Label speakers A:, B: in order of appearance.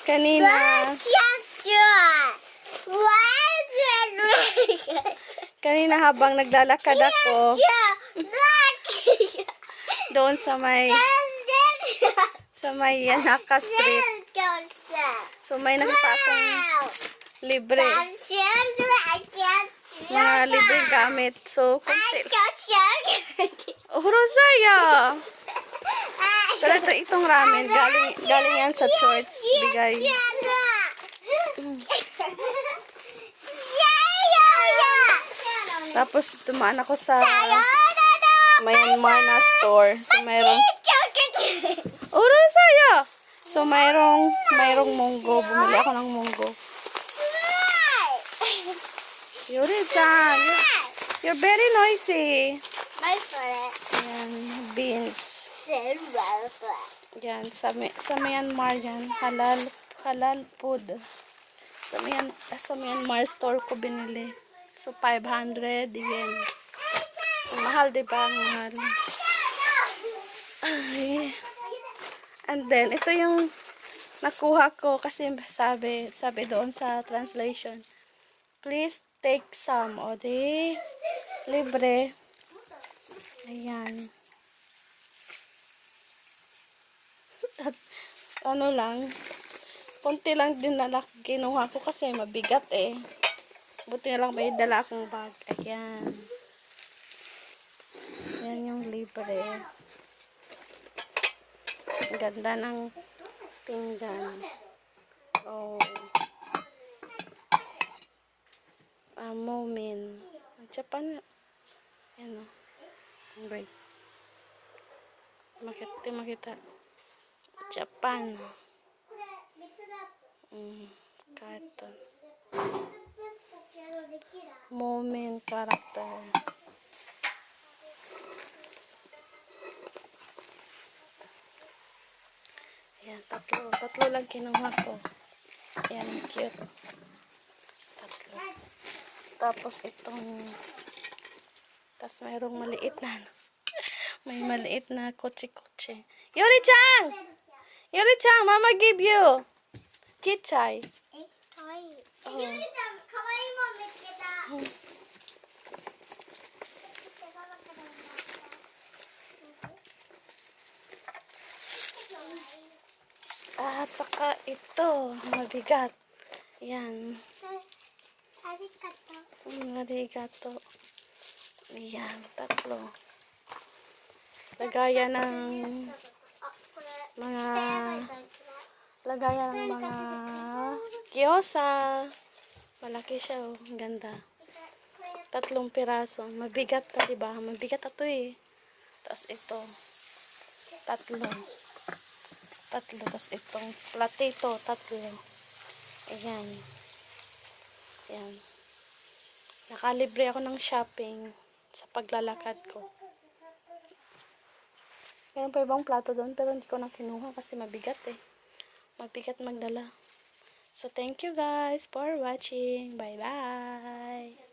A: Kanina, kanina habang naglalakad ako doon sa may sa may Yanaka Street. So may nakita akong libre, mga libreng gamit. So, kunti. Oh, Rosaya! Pero ito, itong ramen, galing, galing yan sa church. Bigay. Tapos, tumaan ako sa Myanmar na store. So, mayroong, oh, Rosaya! So, mayroong, mayroong munggo. Bumili ako ng munggo. Yuri-chan, you're, very noisy. Ayan, beans. Yan, sa, sa Myanmar yan, halal, halal food. Sa, Myan, sa Myanmar store ko binili. So, 500 yen. Mahal, di ba? Mahal. Ay. And then, ito yung nakuha ko kasi sabi, sabi doon sa translation. Please take some. O di, libre. Ayan. At ano lang, konti lang din na kinuha ko kasi mabigat eh. Buti na lang may dala akong bag. Ayan. Yan yung libre. Ganda ng pinggan. Oh. Ah, moment. Ang Japan. Wait. Makita, makita. Japan. Mm, carton. Moment character. Ayan, tatlo. Tatlo lang kinuha ko. Ayan, cute. Tatlo. Tapos itong tapos mayroong maliit na ano. May maliit na kotse-kotse. Yuri-chan! Yuri-chan, mama give you. Chichay. At saka ito, mabigat. Yan. Mm, Arigato. Yan, tatlo. Lagayan ng mga lagayan ng mga gyosa. Malaki siya, oh. Ang ganda. Tatlong piraso. Mabigat ka, diba? Mabigat ito eh. Tapos ito. Tatlo. Tatlo. Tapos itong platito. Tatlo. Ayan. Ayan. Nakalibre ako ng shopping sa paglalakad ko. Meron pa ibang plato doon pero hindi ko na kinuha kasi mabigat eh. Mabigat magdala. So thank you guys for watching. Bye bye.